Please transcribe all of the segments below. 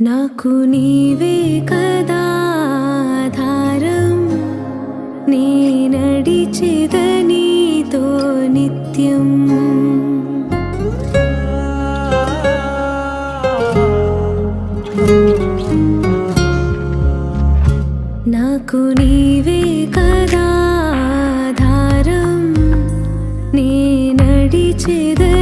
నాకు నీవే కదా ఆధారం. నీ నడిచేద నీతో నిత్యం. నాకు నీవే కదా ఆధారం. నీ నడిచేద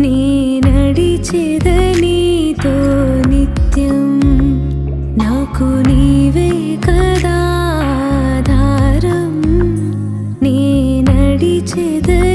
నీ నడిచెదనీతో నిత్యం నాకు నీవే కదా దారం నీ నడిచెదనీ